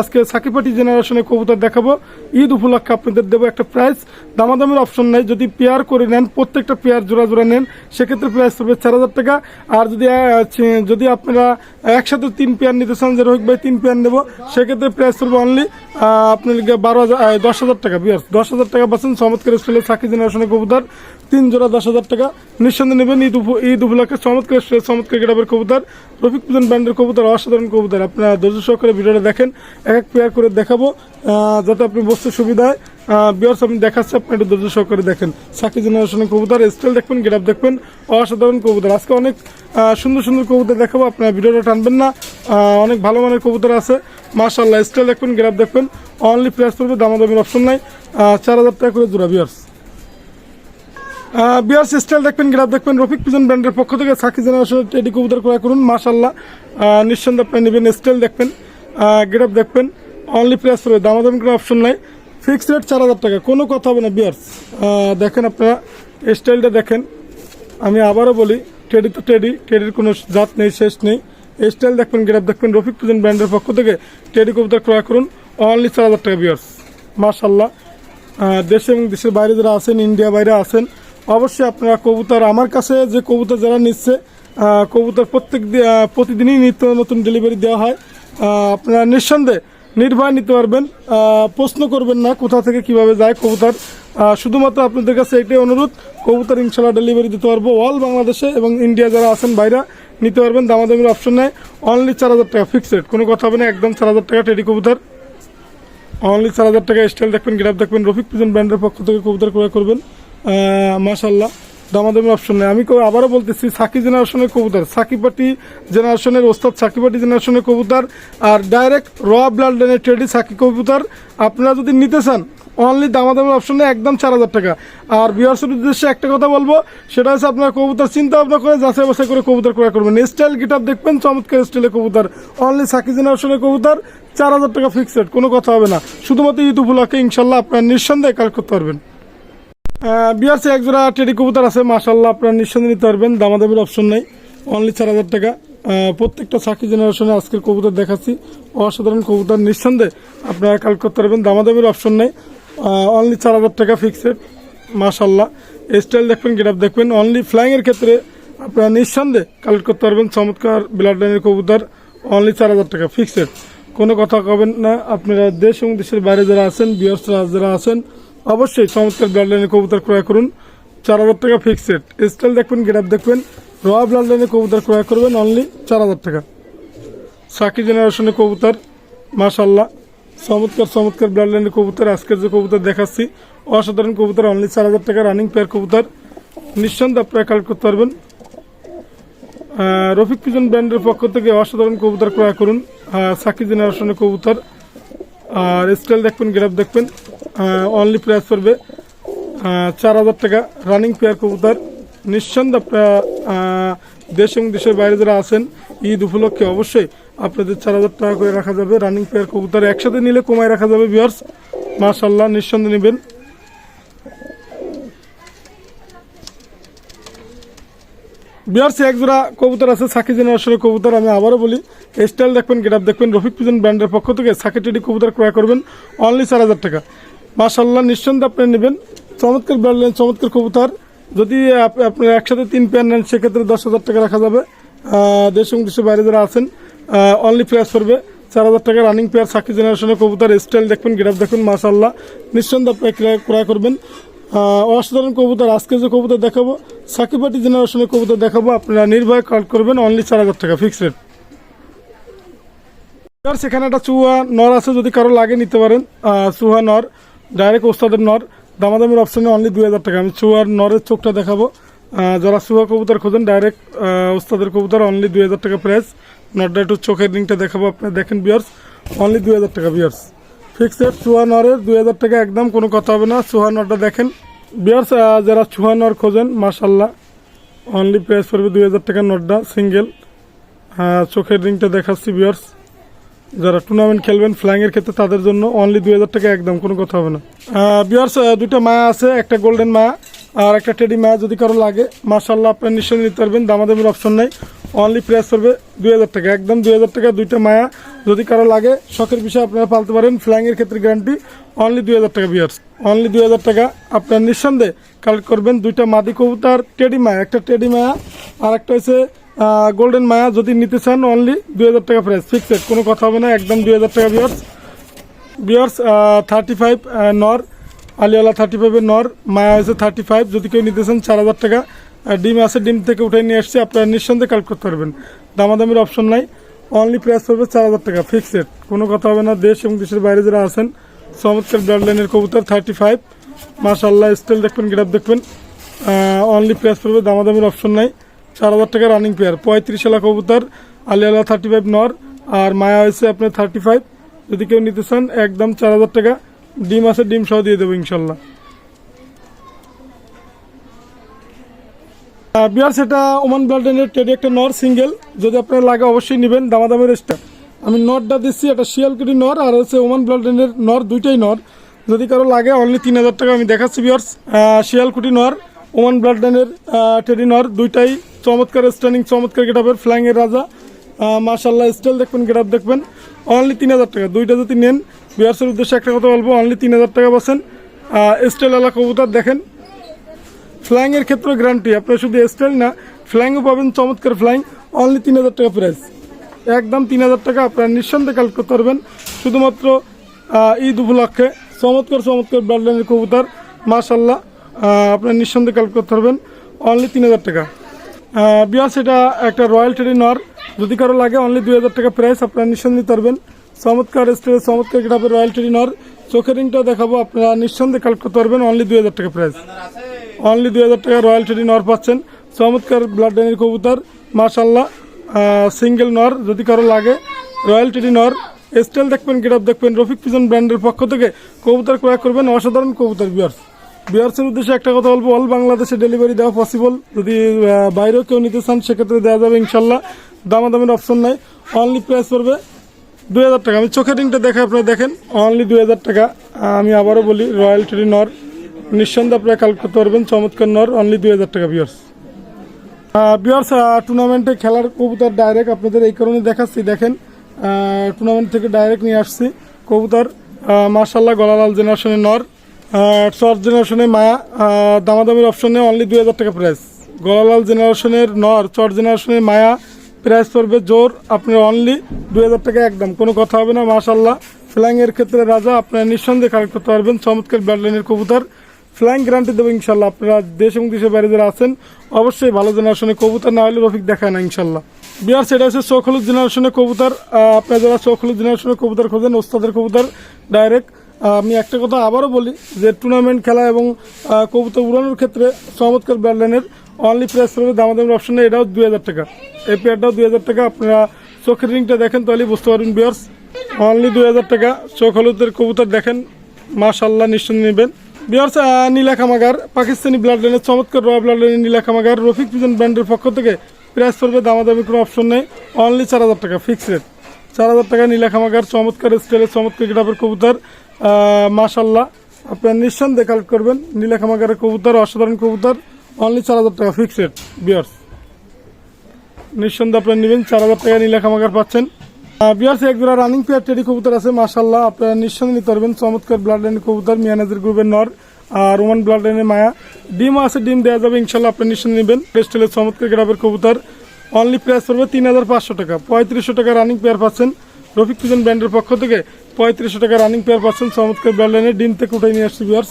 আজকে সাকিপাটি জেনারেশনের কবুতর দেখাবো। ঈদ উপলক্ষে আপনাদের দেবো একটা প্রাইস দামাদামের অপশন নাই। যদি পেয়ার করে নেন, প্রত্যেকটা পেয়ার জোড়া জোড়া নেন, সেক্ষেত্রে প্রাইস পড়বে চার হাজার টাকা। আর যদি যদি আপনারা একসাথে তিন পেয়ার নিতে চান, যে রোহিত ভাই তিন পেয়ার নেব, সেক্ষেত্রে প্রাইস পড়বে অনলি আপনার বারো হাজার দশ হাজার টাকা বিয়ার দশ হাজার টাকা পাচ্ছেন চমৎকার স্কুলের সাকি জেনারেশনের কবুতর। তিন জোড়া দশ হাজার টাকা। নিঃসন্দেহে নেবেন ঈদ ঈদ উপলক্ষে চমৎকার স্কুলের চমৎকার গেটাবের কবুতর। রফিক পুজন ব্র্যান্ডের কবুতর, অসাধারণ কবুতর। আপনারা ধৈর্য সহকারে ভিডিওটা দেখেন। এক এক পেয়ার করে দেখাবো যাতে আপনি বসতে সুবিধা হয়। বিয়ার্স আপনি দেখাচ্ছে, আপনি একটু ধৈর্য সহকারে দেখেন। সাকি জেনারেশনের কবুতর স্টাইল দেখবেন গেটাপ দেখবেন, অসাধারণ কবুতর। আজকে অনেক সুন্দর সুন্দর কবুতর দেখাবো, আপনারা ভিডিওটা টানবেন না। অনেক ভালো মানের কবুতর আছে। মাশাল্লাহ স্টাইল দেখবেন গেটাপ দেখবেন। অনলি প্রাইস পড়বে, দামাদামির অপশন নাই। চার হাজার টাকা করে জোড়া বিয়ার্স বিয়ার স্টাইল দেখবেন গ্রাফ দেখবেন। রফিক পিজন ব্র্যান্ডের পক্ষ থেকে সাকি জেনারেশনের টেডি কবুতর ক্রয় করুন মাশাল্লাহ নিঃসন্দেহে আপনি নেবেন স্টাইল দেখবেন। গ্রাফ দেখবেন। অনলি প্রাইস হবে দামাদামি কোনো অপশন নাই। ফিক্স রেট চার হাজার টাকা কোনো কথা হবে না বিয়ার্স দেখেন আপনারা স্টাইলটা দেখেন। আমি আবারও বলি টেডি তো টেডি টেডির কোনো জাত নেই শেষ নেই। স্টাইল দেখবেন গ্রাফ দেখবেন রফিক পিজন ব্র্যান্ডের পক্ষ থেকে টেডি কবুতর ক্রয় করুন। অনলি চার হাজার টাকা বিয়ার্স মাশাল্লাহ আহ, দেশে এবং দেশের বাইরে যারা আছেন ইন্ডিয়া বাইরে আছেন অবশ্যই আপনারা কবুতর আমার কাছে যে কবুতর যারা নিচ্ছে কবুতর প্রত্যেক প্রতিদিনই নিত্য নতুন ডেলিভারি দেওয়া হয়। আপনারা নিঃসন্দেহে নির্ভয় নিতে পারবেন। প্রশ্ন করবেন না কোথা থেকে কীভাবে যায় কবুতর। শুধুমাত্র আপনাদের কাছে এটাই অনুরোধ, কবুতর ইনশাল্লাহ ডেলিভারি দিতে পারব অল বাংলাদেশে এবং ইন্ডিয়া যারা আছেন বাইরে নিতে পারবেন, দামাদামির অপশন নেই। অনলি চার হাজার টাকা ফিক্সড কোনো কথা হবে না, একদম চার হাজার টাকা টেডি কবুতর। অনলি চার হাজার টাকা স্টাইল দেখবেন গ্রাফ দেখবেন। রফিক পিজন ব্র্যান্ডের পক্ষ থেকে কবুতর ক্রয় করবেন। মাশাল্লাহ দামাদামের অপশন নেই। আমি আবারও বলতেছি সাকি জেনারেশনের কবুতর। সাকিপাটি জেনারেশনের ওস্তাদ সাকিপাটি জেনারেশনের কবুতর। আর ডাইরেক্ট র ব্লাড লাইনের ট্রেডি সাকি কবুতর। আপনারা যদি নিতে চান অনলি দামাদামের অপশন একদম চার হাজার টাকা। আর বিহার্সের উদ্দেশ্যে একটা কথা বলব, সেটা হচ্ছে আপনার কবুতর চিন্তা ভাবনা করে, যাচাই বাছাই করে কবুতর ক্রয় করবেন। স্টাইল গিটার দেখবেন, চমৎকার স্টাইলের কবুতর। অনলি সাকি জেনারেশনের কবুতর, চার হাজার টাকা ফিক্সড কোনো কথা হবে না। শুধুমাত্র উপলক্ষে ইনশাল্লাহ আপনার নিঃসন্দেহে কালেক্ট করতে পারবেন। বিয়ার্সে এক জোড়া টেডি কবুতর আছে মাশাল্লাহ আপনার নিঃসন্দেহে নিতে পারবেন। দামাদামির অপশন নেই অনলি চার হাজার টাকা। প্রত্যেকটা সাকি জেনারেশনে আজকের কবুতর দেখাচ্ছি। অসাধারণ কবুতর, নিঃসন্দেহে আপনারা কালেক্ট করতে পারবেন, দামাদামির অপশন নেই। অনলি চার হাজার টাকা ফিক্সড মাশাল্লাহ স্টাইল দেখবেন গেট আপ দেখবেন অনলি ফ্লাইংয়ের ক্ষেত্রে আপনারা নিঃসন্দেহে কালেক্ট করতে পারবেন। চমৎকার ব্লাড লাইনের কবুতর অনলি চার হাজার টাকা ফিক্সড কোনো কথা কবেন না, আপনারা দেশ এবং দেশের বাইরে যারা আছেন বিয়ার্সরা যারা আছেন অবশ্যই চমৎকার ব্লাড লাইনের কবুতর ক্রয় করুন। চার হাজার টাকা ফিক্সড স্টাইল দেখবেন গেট দেখবেন র ব্লাড লাইনের কবুতর ক্রয় করবেন অনলি চার হাজার টাকা। সাকি জেনারেশনের কবুতর মাশাল্লাহ চমৎকার চমৎকার ব্লাড লাইনের কবুতর, আজকের যে কবুতর দেখাচ্ছি, অসাধারণ কবুতর অনলি চার হাজার টাকা রানিং পেয়ার কবুতর। নিঃসন্দেহে আপনারা কালেক্ট করতে পারবেন। রফিক পিজন ব্র্যান্ডের পক্ষ থেকে অসাধারণ কবুতর ক্রয় করুন। সাকি জেনারেশনের কবুতর। আর স্টাইল দেখবেন গ্রাফ দেখবেন অনলি প্রাইস পড়বে চার হাজার টাকা রানিং পেয়ার কবুতর। নিঃসন্দেহে আপনারা দেশ এবং দেশের বাইরে যারা আছেন, ঈদ উপলক্ষে অবশ্যই আপনাদের চার হাজার টাকা করে রাখা যাবে রানিং পেয়ার কবুতর। একসাথে নিলে কমায় রাখা যাবে বিয়ার্স মাশাল্লাহ নিঃসন্দেহে নেবেন। বিহারসে এক জোড়া কবুতর আছে সাকি জেনারেশনের কবুতর, আমি আবারও বলি স্টাইল দেখবেন গেটআপ দেখবেন, রফিক পিজন ব্র্যান্ডের পক্ষ থেকে সাকি টেডি কবুতর ক্রয় করবেন অনলি চার হাজার টাকা। মাশাল্লাহ নিঃসন্দেহে আপনি নেবেন। চমৎকার ব্র্যান্ড চমৎকার কবুতর। যদি আপ- আপনি একসাথে তিন পেয়ার নেন, সেক্ষেত্রে দশ হাজার টাকা রাখা যাবে। দেশ এবং দেশের বাইরে যারা আছেন অনলি প্রাইস পড়বে চার হাজার টাকা রানিং পেয়ার সাকি জেনারেশনের কবুতর স্টাইল দেখবেন গেটআপ দেখুন মাশাল্লাহ নিঃসন্দেহে আপনি ক্রয়- ক্রয় করবেন। অসাধারণ কবুতর, আজকে যে কবুতর দেখাবো সাকিপাটি জেনারেশনের কবুতর দেখাবো, আপনারা নির্ভয় কালেক্ট করবেন অনলি চার হাজার টাকা ফিক্সড রেট সেখানে একটা চুহা নর আছে, যদি কারও লাগে নিতে পারেন চুহা নর। ডাইরেক্ট ওস্তাদের নর, দামাদামের অপশনে অনলি দুই হাজার টাকা। আমি চুহার নরের চোখটা দেখাবো। যারা চুহা কবুতর খোঁজেন ডাইরেক্ট ওস্তাদের কবুতর অনলি দুই হাজার টাকা প্রাইস নটটা একটু চোখের রিংটা দেখাবো আপনারা দেখেন বিয়ার্স অনলি দুই হাজার টাকা বিয়ার্স ফিক্সড চুয়া নরের দুই হাজার টাকা একদম, কোনো কথা হবে না। চুহা নরটা দেখেন। বিয়ার্স যারা চুহা নর খোঁজেন মাশাল্লাহ অনলি প্রাইস পড়বে দুই হাজার টাকা নটটা সিঙ্গেল চোখের রিংটা দেখাচ্ছি বিয়ার্স যারা টুর্নামেন্ট খেলবেন ফ্লাইং এর ক্ষেত্রে তাদের জন্য অনলি দুই হাজার টাকা একদম, কোনো কথা হবে না। বিয়ার্স দুইটা মায়া আছে, একটা গোল্ডেন মায়া আর একটা টেডি মায়া যদি কারও লাগে মার্শাল্লাহ আপনার নিশ্চয়ই নিতে পারবেন, দামাদামির অপশন নেই। অনলি প্রাইস পড়বে দুই হাজার টাকা, একদম দুই হাজার টাকা, দুইটা মায়া যদি কারও লাগে, শখের বিষয়ে আপনারা পালতে পারেন ফ্ল্যাংয়ের ক্ষেত্রে গ্যারান্টি অনলি দুই হাজার টাকা বিয়ার্স অনলি দুই হাজার টাকা আপনার নিঃসন্দেহে কালেক্ট করবেন দুইটা মাদি কবুতার টেডি মায়া একটা টেডি মায়া আর একটা হচ্ছে গোল্ডেন মায়া যদি নিতে চান অনলি দুই হাজার টাকা প্রাইস ফিক্সড কোনো কথা হবে না, একদম দুই হাজার টাকা বিয়ার্স বিয়ার্স থার্টি ফাইভ নর আলিওয়ালা থার্টি ফাইভের নর মায়া হয়েছে থার্টি ফাইভ যদি কেউ নিতে চান চার হাজার টাকা। ডিম আছে, ডিম থেকে উঠে নিয়ে আসছে, আপনারা নিঃসন্দেহে কালেক্ট করতে পারবেন। দামাদামির অপশন নাই অনলি প্রাইস পড়বে চার হাজার টাকা ফিক্সড কোনো কথা হবে না, দেশ এবং দেশের বাইরে যারা আছেন, চমৎকার ব্লাড লাইনের কবুতর থার্টি ফাইভ মাশাল্লাহ স্টাইল দেখবেন গ্রাফ দেখবেন। অনলি প্রাইস পড়বে, দামাদামির অপশন নাই। চার হাজার টাকা রানিং পেয়ার পঁয়ত্রিশ এলা কবুতর আলিয়ালা থার্টি ফাইভ নর, আর মায়া হয়েছে আপনার থার্টি ফাইভ যদি কেউ নিতে চান, একদম চার হাজার টাকা, ডিম আছে, ডিম সহ দিয়ে দেবো ইনশাল্লাহ। বিয়ার সেটা ওমান ব্লাডেনের টেডি একটা নর, সিঙ্গেল। যদি আপনার লাগে, অবশ্যই নেবেন, দামাদামের রেস্টটা আমি নরটা দিচ্ছি একটা শিয়ালকুটি নর, আর হচ্ছে ওমান ব্লাডেনের নর, দুইটাই নর। যদি কারও লাগে অনলি তিন হাজার টাকা আমি দেখাচ্ছি, বিয়ার্স। শিয়ালকুটি নর। ওমান ব্লাডেনের টেডি নর দুইটাই চমৎকার স্ট্যান্ডিং চমৎকার গেটাপের ফ্ল্যাংয়ের রাজা। মাশাল্লাহ স্টাইল দেখবেন গেটাপ দেখবেন। অনলি তিন হাজার টাকা। দুইটা যদি নেন বিয়ার্সের উদ্দেশ্যে একটা কথা বলব অনলি তিন হাজার টাকা বসেন স্টাইল আলা কবুতর দেখেন। ফ্লাইংয়ের ক্ষেত্রে গ্যারান্টি আপনার শুধু স্টাইল না ফ্লাইংও পাবেন, চমৎকার ফ্লাইং অনলি তিন হাজার টাকা প্রাইস একদম তিন হাজার টাকা আপনারা নিঃসন্দেহে কালেক্ট করতে পারবেন। শুধুমাত্র ঈদ উপলক্ষে চমৎকার চমৎকার ব্লাডলাইনের কবুতর মাশাল্লাহ আপনার নিঃসন্দেহে কালেক্ট করতে পারবেন। অনলি তিন হাজার টাকা। বিয়াস এটা একটা রয়্যাল ট্রেডি নর যদি কারও লাগে অনলি দুই হাজার টাকা প্রাইস আপনারা নিঃসন্দেহে নিতে পারবেন। চমৎকার স্টেজ চমৎকার গেটাপের রয়্যাল ট্রেডি নর চোখের রিংটাও দেখাবো, আপনারা নিঃসন্দেহে কালেক্ট করতে পারবেন। অনলি দুই হাজার টাকা প্রাইস অনলি দুই হাজার টাকা রয়্যাল ট্রেডি নর পাচ্ছেন। চমৎকার ব্লাড ডেনের কবুতর মাশাল্লাহ সিঙ্গেল নর যদি কারও লাগে রয়্যাল ট্রেডি নর স্টাইল দেখবেন গেটআপ দেখবেন, রফিক পিজন ব্র্যান্ডের পক্ষ থেকে কবুতর ক্রয় করবেন। অসাধারণ কবুতর বিয়ার্স বিয়ার্সের উদ্দেশ্যে একটা কথা বলব অল বাংলাদেশে ডেলিভারি দেওয়া পসিবল যদি বাইরেও কেউ নিতে চান, সেক্ষেত্রে দেওয়া যাবে ইনশাল্লাহ। দামাদামের অপশন নাই। অনলি প্রাইস পড়বে দুই হাজার টাকা। আমি চোখের রিংটা দেখে আপনারা দেখেন। অনলি দুই হাজার টাকা। আমি আবারও বলি রয়্যাল ট্রেডি নর নিঃসন্দেহে আপনারা কালেক্ট করতে পারবেন চমৎকার নর অনলি দুই হাজার টাকা বিয়ার্স বিয়ার্স টুর্নামেন্টে খেলার কবুতর ডাইরেক্ট আপনাদের এই কারণে দেখাচ্ছি, দেখেন। টুর্নামেন্ট থেকে ডাইরেক্ট নিয়ে আসছি। কবুতর মার্শাল্লাহ গলালাল জেনারেশনের নর শর্ট জেনারেশনে মায়া দামাদামির অপশনে অনলি দুই হাজার টাকা প্রাইস গলালাল জেনারেশনের নর চট জেনারেশনের মায়া প্রাইস পড়বে জোর আপনার অনলি দুই হাজার টাকা একদম। কোনো কথা হবে না মাশাল্লাহ ফ্ল্যাংয়ের ক্ষেত্রে রাজা আপনারা নিঃসন্দেহে কালেক্ট করতে পারবেন। চমৎকার ব্যাডলাইনের কবুতর। ফ্লাইং গ্যারান্টি দেবো ইনশাল্লাহ আপনারা দেশ এবং দেশের বাইরে যারা আছেন অবশ্যই ভালো জেনারেশনে কবুতর না হলে রফিক দেখায় না ইনশাল্লাহ বিহার সেটা হচ্ছে চৌখলুদ জেনারেশনের কবুতর। আহ, আপনারা যারা চৌখলুদ জেনারেশনের কবুতর খোঁজেন ওস্তাদের কবুতর ডাইরেক্ট আমি একটা কথা আবারও বলি যে টুর্নামেন্ট খেলা এবং কবুতর উড়ানোর ক্ষেত্রে চমৎকার ব্যাডলাইনের অনলি প্রাইস পড়বে অপশনে এটাও দুই হাজার টাকা। এই পেয়ারটাও দুই হাজার টাকা, আপনারা চোখের রিংটা দেখেন তাহলে বুঝতে পারবেন বিয়ার্স অনলি দুই হাজার টাকা, চোখ হলুদের কবুতর দেখেন মাশাল্লাহ নিশ্চয় নেবেন। বিয়ার্স নীলা খামাগার, পাকিস্তানি ব্লাড লাইনের চমৎকার রয়া ব্লাড লাইনের নীলা খামাগার, রফিক পিজন ব্র্যান্ডের পক্ষ থেকে প্রাইস পড়বে দামাদামি কোনো অপশন নেই অনলি চার হাজার টাকা ফিক্স রেট চার হাজার টাকা নীলা খামাগার, চমৎকার স্টাইলের চমৎকার গিটাপের কবুতর। মাশাল্লাহ আপনার নিঃসন্দেহে কালেক্ট করবেন। নীলা খামাগারের কবুতর, অসাধারণ কবুতর অনলি চার হাজার টাকা ফিক্স রেট বিয়ার্স নিঃসন্দেহে আপনারা নেবেন, চার হাজার টাকা নীলা খামাগার পাচ্ছেন বিয়ার্স একজোড়া রানিং পেয়ার টেডি কবুতর আছে মাশাল্লাহ আপনারা নিঃসন্দেহে নিতে পারবেন, চমৎকার ব্লাড লাইনের কবুতর মিয়ানাজের গ্রুপের নর আর রোমান ব্লাড লাইনের মায়া। ডিম আছে, ডিম দেওয়া যাবে ইনশাল্লাহ আপনারা নিঃসন্দেহে নেবেন। ক্রিস্টালের চমৎকার গ্রাফের কবুতর। অনলি প্রাইস পড়বে তিন হাজার পাঁচশো টাকা। পঁয়ত্রিশশো টাকা রানিং পেয়ার পাচ্ছেন। রফিক পিজন ব্র্যান্ডের পক্ষ থেকে পঁয়ত্রিশশো টাকা রানিং পেয়ার পাচ্ছেন, চমৎকার লাইনের ডিম থেকে উঠে নিয়ে আসছি বিয়ার্স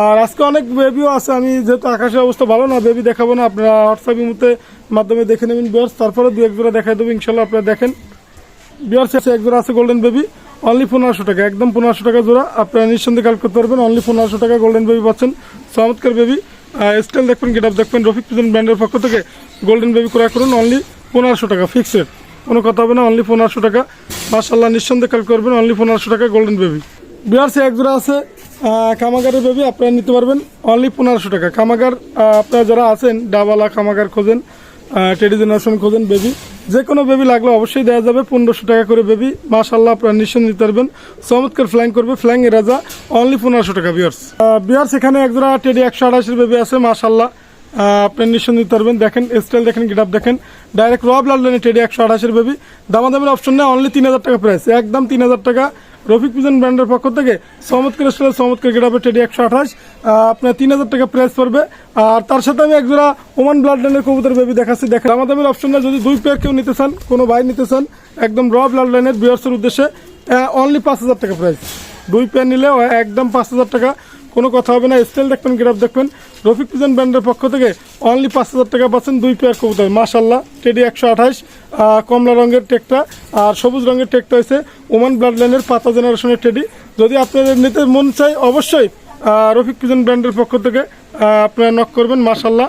আর আজকে অনেক বেবিও আছে, আমি যেহেতু আকাশের অবস্থা ভালো না বেবি দেখাবো না, আপনারা হোয়াটসঅ্যাপ ইমুতে মাধ্যমে দেখে নেবেন বিয়ার্স তারপরে দু এক জোড়া দেখাই দেবো ইনশাল্লাহ আপনারা দেখেন। বিয়ার শেষে এক জোড়া আছে গোল্ডেন বেবি অনলি পনেরোশো টাকা, একদম পনেরোশো টাকা জোড়া। আপনারা নিঃসন্দেহে কালেক্ট করতে পারবেন অনলি পনেরোশো টাকা গোল্ডেন বেবি পাচ্ছেন। চমৎকার বেবি স্টাইল দেখবেন গেট আপ দেখবেন, রফিক পিজন ব্র্যান্ডের পক্ষ থেকে গোল্ডেন বেবি ক্রয় করুন অনলি পনেরোশো টাকা ফিক্সড কোনো কথা হবে না অনলি পনেরোশো টাকা। মার্শাল্লাহ নিঃসন্দেহে কালেক্ট করবেন অনলি পনেরোশো টাকা গোল্ডেন বেবি বিয়ার সে এক জোড়া আছে কামাগারের বেবি আপনারা নিতে পারবেন অনলি পনেরোশো টাকা। কামাগার আপনারা যারা আছেন, ডাবালা কামাগার খোঁজেন টেডি জেনারেশন খোঁজেন বেবি যে কোনো বেবি লাগলে অবশ্যই দেওয়া যাবে, পনেরোশো টাকা করে বেবি মাশাল্লাহ আপনারা নিশ্চয় নিতে পারবেন। চমৎকার ফ্ল্যাং করবে ফ্লাইং এ রাজা অনলি পনেরোশো টাকা বিয়ার্স বিয়ার্স এখানে একজোড়া টেডি একশো আঠাশের বেবি আছে মাশাল্লাহ আপনি নিঃসন্দেহ নিতে পারবেন। দেখেন স্টাইল দেখেন গিটাপ দেখেন। ডাইরেক্ট রব লাল লাইনের টেডি একশো আঠাশের বেবি দামাদামের অপশন নেই অনলি তিন হাজার টাকা প্রাইস একদম তিন হাজার টাকা। রফিক পিজন ব্র্যান্ডের পক্ষ থেকে চমৎকার স্টাইল চমৎকার গিটাপের টেডি একশো আঠাশ। আপনার তিন হাজার টাকা প্রাইস পড়বে। আর তার সাথে আমি একজোড়া ওমান ব্লাড লাইনের কবুতর বেবি দেখাচ্ছি। দেখেন, দামাদামের অপশন নেই। যদি দুই পেয়ার কেউ নিতে চান, কোনো ভাই নিতে চান, একদম রব লাল লাইনের বিয়ার্সের উদ্দেশ্যে অনলি পাঁচ হাজার টাকা প্রাইস দুই পেয়ার নিলে একদম পাঁচ হাজার টাকা। কোনো কথা হবে না, স্টাইল দেখবেন গ্রাফ দেখবেন। রফিক পিজন ব্র্যান্ডের পক্ষ থেকে অনলি পাঁচ হাজার টাকা পাচ্ছেন দুই পেয়ার কবুতর মাশাল্লাহ টেডি একশো আঠাশ কমলা রঙের টেকটা আর সবুজ রঙের টেকটা হয়েছে ওমান ব্লাড লাইনের পাতা জেনারেশনের টেডি যদি আপনাদের নিতে মন চাই অবশ্যই রফিক পিজন ব্র্যান্ডের পক্ষ থেকে আপনারা নক করবেন মাশাল্লাহ